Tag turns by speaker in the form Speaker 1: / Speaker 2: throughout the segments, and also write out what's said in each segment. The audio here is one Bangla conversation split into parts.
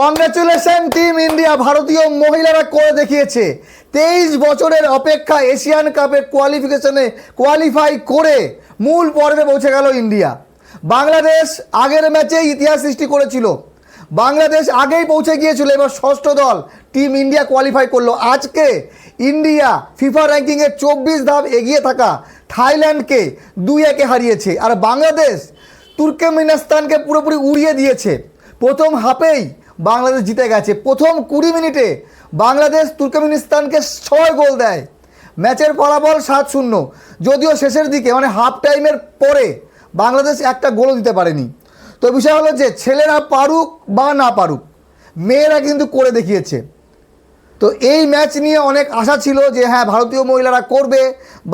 Speaker 1: কংগ্রেচুলেশন টিম ইন্ডিয়া ভারতীয় মহিলারা করে দেখিয়েছে। তেইশ বছরের অপেক্ষা এশিয়ান কাপে কোয়ালিফিকেশনে কোয়ালিফাই করে মূল পর্বে পৌঁছে গেল ইন্ডিয়া। বাংলাদেশ আগের ম্যাচে ইতিহাস সৃষ্টি করেছিল। বাংলাদেশ আগেই পৌঁছে গিয়েছিল, এবার ষষ্ঠ দল টিম ইন্ডিয়া কোয়ালিফাই করল। আজকে ইন্ডিয়া ফিফা র্যাঙ্কিংয়ে চব্বিশ ধাপ এগিয়ে থাকা থাইল্যান্ডকে দুই একে হারিয়েছে। আর বাংলাদেশ তুর্কমেনিস্তানকে পুরোপুরি উড়িয়ে দিয়েছে। প্রথম হাফেই বাংলাদেশ জিতে গেছে। প্রথম কুড়ি মিনিটে বাংলাদেশ তুর্কমেনিস্তানকে ছয় গোল দেয়। ম্যাচের ফলাফল সাত শূন্য। যদিও শেষের দিকে মানে হাফ টাইমের পরে বাংলাদেশ একটা গোলও দিতে পারেনি। তো বিষয় হলো যে, ছেলেরা পারুক বা না পারুক, মেয়েরা কিন্তু করে দেখিয়েছে। তো এই ম্যাচ নিয়ে অনেক আশা ছিল যে হ্যাঁ ভারতীয় মহিলারা করবে।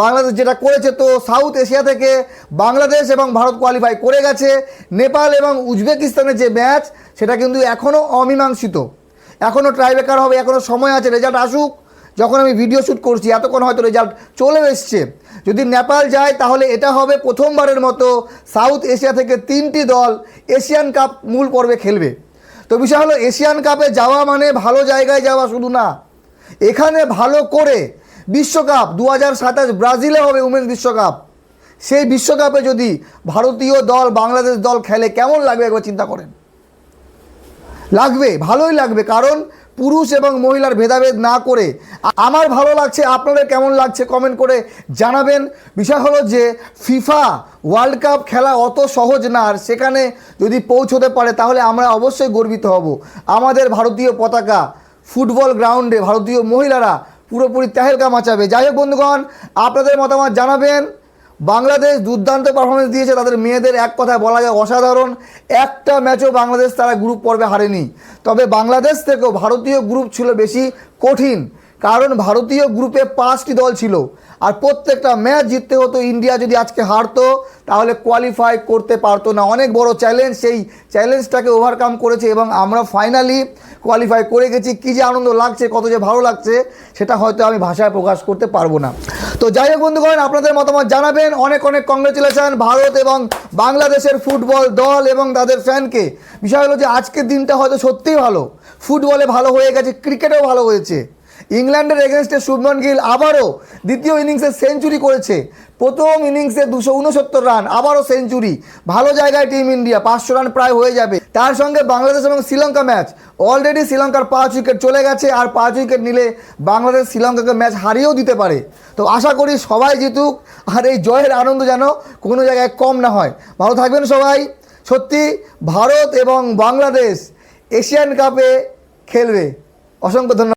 Speaker 1: বাংলাদেশ যেটা করেছে তো সাউথ এশিয়া থেকে বাংলাদেশ এবং ভারত কোয়ালিফাই করে গেছে। নেপাল এবং উজবেকিস্তানের যে ম্যাচ সেটা কিন্তু এখনও অমীমাংসিত। এখনও ট্রাইবেকার হবে এখনও সময় আছে রেজাল্ট আসুক। যখন আমি ভিডিও শ্যুট করছি, এতক্ষণ হয়তো রেজাল্ট চলে এসছে। যদি নেপাল যায়, তাহলে এটা হবে প্রথমবারের মতো সাউথ এশিয়া থেকে তিনটি দল এশিয়ান কাপ মূল পর্বে খেলবে। তো বিষয় হলো এশিয়ান কাপে যাওয়া মানে ভালো জায়গায় যাওয়া শুধু না। এখানে ভালো করে বিশ্বকাপ দু হাজার সাতাশ ব্রাজিলে হবে উমেন্স বিশ্বকাপ। সেই বিশ্বকাপে যদি ভারতীয় দল, বাংলাদেশ দল খেলে কেমন লাগবে একবার চিন্তা করেন? লাগবে, ভালোই লাগবে। কারণ পুরুষ এবং মহিলার ভেদাভেদ না করে আমার ভালো লাগছে, আপনাদের কেমন লাগছে কমেন্ট করে জানাবেন। বিষয় হলো যে ফিফা ওয়ার্ল্ড কাপ খেলা অত সহজ না, আর সেখানে যদি পৌঁছতে পারে তাহলে আমরা অবশ্যই গর্বিত হব। আমাদের ভারতীয় পতাকা ফুটবল গ্রাউন্ডে ভারতীয় মহিলারা পুরোপুরি তেহেলকা মাচাবে। যাই হোক বন্ধুগণ, আপনাদের মতামত জানাবেন। বাংলাদেশ দুর্দান্ত পারফরমেন্স দিয়েছে। তাদের মেয়েদের এক কথায় বলা যায় অসাধারণ। একটা ম্যাচও বাংলাদেশ তারা গ্রুপ পর্বে হারেনি। তবে বাংলাদেশ থেকেও ভারতীয় গ্রুপ ছিল বেশি কঠিন, কারণ ভারতীয় গ্রুপে পাঁচটি দল ছিল। আর প্রত্যেকটা ম্যাচ জিততে হতো ইন্ডিয়া যদি আজকে হারতো, তাহলে কোয়ালিফাই করতে পারতো না। অনেক বড় চ্যালেঞ্জ সেই চ্যালেঞ্জটাকে ওভারকাম করেছে এবং আমরা ফাইনালি কোয়ালিফাই করে গেছি। কী যে আনন্দ লাগছে, কত যে ভালো লাগছে, সেটা হয়তো আমি ভাষায় প্রকাশ করতে পারব না। তো যাই হোক বন্ধুগণ, আপনাদের মতামত জানাবেন। অনেক অনেক কংগ্রেচুলেশন ভারত এবং বাংলাদেশের ফুটবল দল এবং তাদের ফ্যানকে বিষয় হলো যে আজকের দিনটা হয়তো সত্যিই ভালো। ফুটবলে ভালো হয়ে গেছে ক্রিকেটেও ভালো হয়েছে। ইংল্যান্ডের এগেনস্টে শুভমন গিল আবারও দ্বিতীয় ইনিংসে সেঞ্চুরি করেছে। প্রথম ইনিংসে দুশো উনসত্তর রান, আবারও সেঞ্চুরি। ভালো জায়গায় টিম ইন্ডিয়া, পাঁচশো রান প্রায় হয়ে যাবে। তার সঙ্গে বাংলাদেশ এবং শ্রীলঙ্কা ম্যাচ। অলরেডি শ্রীলঙ্কার পাঁচ উইকেট চলে গেছে আর পাঁচ উইকেট নিলে বাংলাদেশ শ্রীলঙ্কাকে ম্যাচ হারিয়েও দিতে পারে। তো আশা করি সবাই জিতুক আর এই জয়ের আনন্দ যেন কোনো জায়গায় কম না হয়। ভালো থাকবেন সবাই। সত্যি ভারত এবং বাংলাদেশ এশিয়ান কাপে খেলবে। অসংখ্য ধন্যবাদ।